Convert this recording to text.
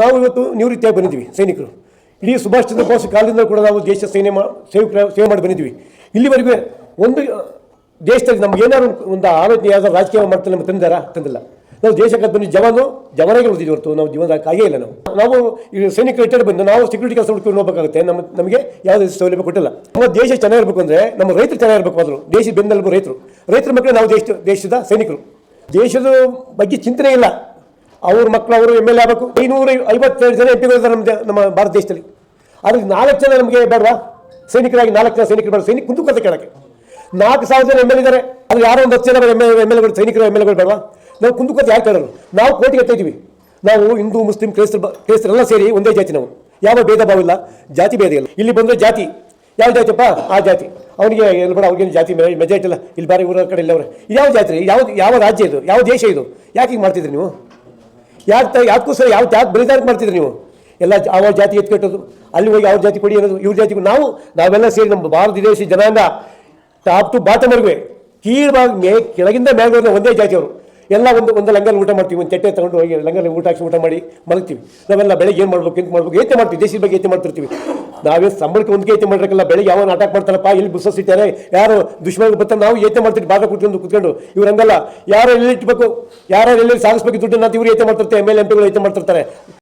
ನಾವು ಇವತ್ತು ನಿವೃತ್ತಿಯಾಗಿ ಬಂದಿದ್ದೀವಿ, ಸೈನಿಕರು. ಇಡೀ ಸುಭಾಷ್ ಚಂದ್ರ ಬೋಸ್ ಕಾಲದಿಂದ ಕೂಡ ನಾವು ದೇಶ ಸೇನೆ ಮಾ, ಸೇವೆ ಸೇವೆ ಮಾಡಿ ಬಂದಿದ್ದೀವಿ. ಇಲ್ಲಿವರೆಗೂ ಒಂದು ದೇಶದಲ್ಲಿ ನಮ್ಗೆ ಏನಾದ್ರು ಒಂದು ಆಲೋಚನೆ ಯಾವ್ದಾದ್ರು ರಾಜಕೀಯ ಮಾಡ್ತಾರೆ ನಮ್ಗೆ ತಂದಾರ ತಂದಿಲ್ಲ. ನಾವು ದೇಶಕ್ಕೆ ಬಂದು ಜವಾನು, ಜವಾನಾಗಿ ಉಳಿದಿದ್ವಿ ಹೊರತು, ನಾವು ಜೀವನದಾಗ ಆಗೇ ಇಲ್ಲ ನಾವು. ನಾವು ಈಗ ಸೈನಿಕ ರಿಟೈರ್ ಬಂದು ನಾವು ಸೆಕ್ಯೂರಿಟಿ ಕೆಲಸ ಹುಡ್ಕೊಂಡು ನೋಡಬೇಕಾಗುತ್ತೆ ನಮ್ಮ, ನಮಗೆ ಯಾವುದೇ ಸೌಲಭ್ಯ ಕೊಟ್ಟಿಲ್ಲ. ನಮ್ಮ ದೇಶ ಚೆನ್ನಾಗಿರ್ಬೇಕು ಅಂದರೆ ನಮ್ಮ ರೈತರು ಚೆನ್ನಾಗಿರ್ಬೇಕು ಆದರೂ ದೇಶದ ಬೆನ್ನೆಲುಬು ರೈತರು. ರೈತರ ಮಕ್ಕಳು ನಾವು ದೇಶ, ದೇಶದ ಸೈನಿಕರು. ದೇಶದ ಬಗ್ಗೆ ಚಿಂತನೆ ಇಲ್ಲ. ಅವ್ರ ಮಕ್ಕಳು ಅವರು ಎಂ ಎಲ್ ಎ ಆಗಬೇಕು. ಐನೂರ ಐವತ್ತೆರಡು ಜನ ಎಂ ಪಿಗಳಿದ್ದಾರೆ ನಮ್ಮ ನಮ್ಮ ಭಾರತ ದೇಶದಲ್ಲಿ. ಆದರೆ ನಾಲ್ಕು ಜನ ನಮಗೆ ಬೇಡವಾ? ಸೈನಿಕರಾಗಿ ನಾಲ್ಕು ಜನ ಸೈನಿಕರು ಬೇಡ ಸೈನಿಕ ಕುಂದು ಕತೆ ಕೇಳಕ್ಕೆ. ನಾಲ್ಕು ಸಾವಿರ ಜನ ಎಂ ಎಲ್ ಇದ್ದಾರೆ. ಅದು ಯಾರೋ ಒಂದು ಹತ್ತು ಜನ ಎಂ ಎಲ್ ಎಂ ಎಲ್ ಸೈನಿಕರು ಎಂ ಎಲ್ಗಳು ಬೇಡವಾ? ನಾವು ಕುಂದು ಕತೆ ಯಾರು ಕೇಳೋರು? ನಾವು ಕೋಟಿಗೆ ಎತ್ತಿದ್ದೀವಿ ನಾವು ಹಿಂದೂ, ಮುಸ್ಲಿಂ ಕ್ರೈಸ್ತರ ಬ- ಕ್ರೈಸ್ತರೆಲ್ಲ ಸೇರಿ ಒಂದೇ ಜಾತಿ ನಾವು. ಯಾವ ಭೇದ ಭಾವ ಇಲ್ಲ. ಜಾತಿ ಭೇದ ಇಲ್ಲ. ಇಲ್ಲಿ ಬಂದರೆ ಜಾತಿ. ಯಾವ ಜಾತಿಯಪ್ಪ? ಆ ಜಾತಿ. ಅವನಿಗೆ ಎಲ್ಲಿ ಬೇಡ, ಅವ್ರಿಗೇನು ಜಾತಿ ಮೆಜಾರಿಟಿ ಇಲ್ಲ. ಇಲ್ಲಿ ಬಾರಿ ಊರ ಕಡೆ ಇಲ್ಲವ್ರೆ. ಯಾವ ಜಾತಿ ಯಾವ ಯಾವ ರಾಜ್ಯ ಇದು? ಯಾವ ದೇಶ ಇದು? ಯಾಕೆ ಹೀಗೆ ಮಾಡ್ತಿದ್ರಿ ನೀವು? ಯಾಕೆ ಯಾಕೋಸ್ಕರ ಯಾವ ಯಾಕೆ ಬಲಿದಾನ ಮಾಡ್ತಿದ್ರಿ ನೀವು? ಎಲ್ಲ ಅವ್ರ ಜಾತಿ ಎತ್ಕಟ್ಟೋದು ಅಲ್ಲಿ ಹೋಗಿ ಅವ್ರ ಜಾತಿ ಕೊಡಿ ಅನ್ನೋದು, ಇವ್ರ ಜಾತಿ ನಾವು, ನಾವೆಲ್ಲ ಸೇರಿ ನಮ್ಮ ಭಾರತ ದೇಶ ಜನಾಂಗ ಟಾಪ್ ಟು ಬಾಟಮ್ವರೆಗೂ ಕೀಳ್ಭಾಗ ಮೇ ಕೆಳಗಿಂದ ಮೇಲ್ವರೆಗೆ ಒಂದೇ ಜಾತಿಯವರು. ಎಲ್ಲ ಒಂದು ಒಂದು ಲಂಗಲ್ಲಿ ಊಟ ಮಾಡ್ತೀವಿ, ಒಂದು ತಟ್ಟೆ ತಗೊಂಡು ಹೋಗಿ ಲಂಗಲ್ಲಿ ಊಟ ಹಾಕಿ ಊಟ ಮಾಡಿ ಮಲಗ್ತೀವಿ. ನಾವೆಲ್ಲ ಬೆಳಗ್ಗೆ ಏನು ಮಾಡ್ಬೇಕು ಎಂತ ಮಾಡ್ಬೇಕು ಏತೆ ಮಾಡ್ತೀವಿ? ದೇಶದ ಬಗ್ಗೆ ಏತೆ ಮಾಡ್ತಿರ್ತೀವಿ? ನಾವೇ ಸಂಬಳಕ್ಕೆ ಒಂದು ಏತೆ ಮಾಡಿರಕ್ಕೆಲ್ಲ ಬೆಳಗ್ಗೆ ಯಾವ ನಾಟಕ ಮಾಡ್ತಾರಪ್ಪ ಇಲ್ಲಿ ಬುಸ್ಸಸ್ ಇಟ್ಟಾರೆ ಯಾರು ದುಶ್ಮನ್ ಬರ್ತಾರೆ, ನಾವು ಏತೆ ಮಾಡ್ತೀವಿ ಬಾಧ ಕುತ್ಕೊಂಡು ಕುತ್ಕೊಂಡು. ಇವ್ರು ಹಂಗಲ್ಲ, ಯಾರು ಎಲ್ಲಿ ಇಟ್ಬೇಕು, ಯಾರು ಎಲ್ಲಿ ಸಾಗಿಸ್ಬೇಕು ದುಡ್ಡು ನಾವು ಇವ್ರು ಏತೆ ಮಾಡ್ತಿರ್ತಾರೆ, ಎಂ ಎಲ್ ಎಂ ಪಿಗಳು ಏತೆ ಮಾಡ್ತಿರ್ತಾರೆ.